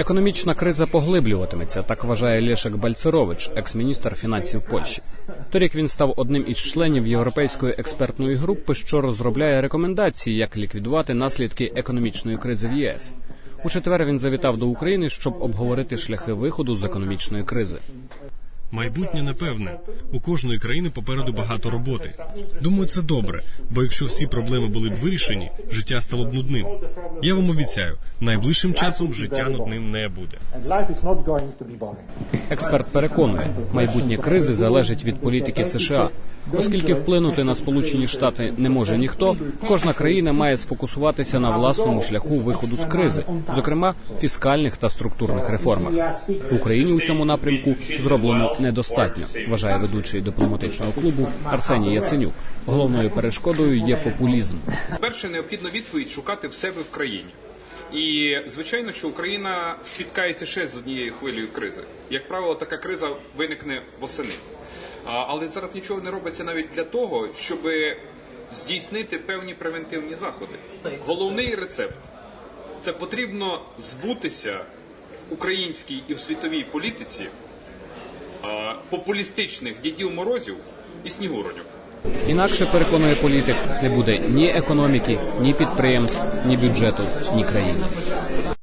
Економічна криза поглиблюватиметься, так вважає Лєшек Бальцерович, екс-міністр фінансів Польщі. Торік він став одним із членів європейської експертної групи, що розробляє рекомендації, як ліквідувати наслідки економічної кризи в ЄС. У четвер він завітав до України, щоб обговорити шляхи виходу з економічної кризи. Майбутнє непевне. У кожної країни попереду багато роботи. Думаю, це добре, бо якщо всі проблеми були б вирішені, життя стало б нудним. Я вам обіцяю, найближчим часом життя нудним не буде. Експерт переконує, майбутнє кризи залежить від політики США. Оскільки вплинути на Сполучені Штати не може ніхто, кожна країна має сфокусуватися на власному шляху виходу з кризи, зокрема фіскальних та структурних реформах. В Україні у цьому напрямку зроблено недостатньо, вважає ведучий дипломатичного клубу Арсеній Яценюк. Головною перешкодою є популізм. Перше, необхідно відповідь шукати в себе в країні. І звичайно, що Україна спіткається ще з однією хвилею кризи. Як правило, така криза виникне восени. Але зараз нічого не робиться навіть для того, щоб здійснити певні превентивні заходи. Головний рецепт це потрібно збутися в українській і в світовій політиці популістичних дідів морозів і снігуроньок. Інакше переконує політик, не буде ні економіки, ні підприємств, ні бюджету, ні країни.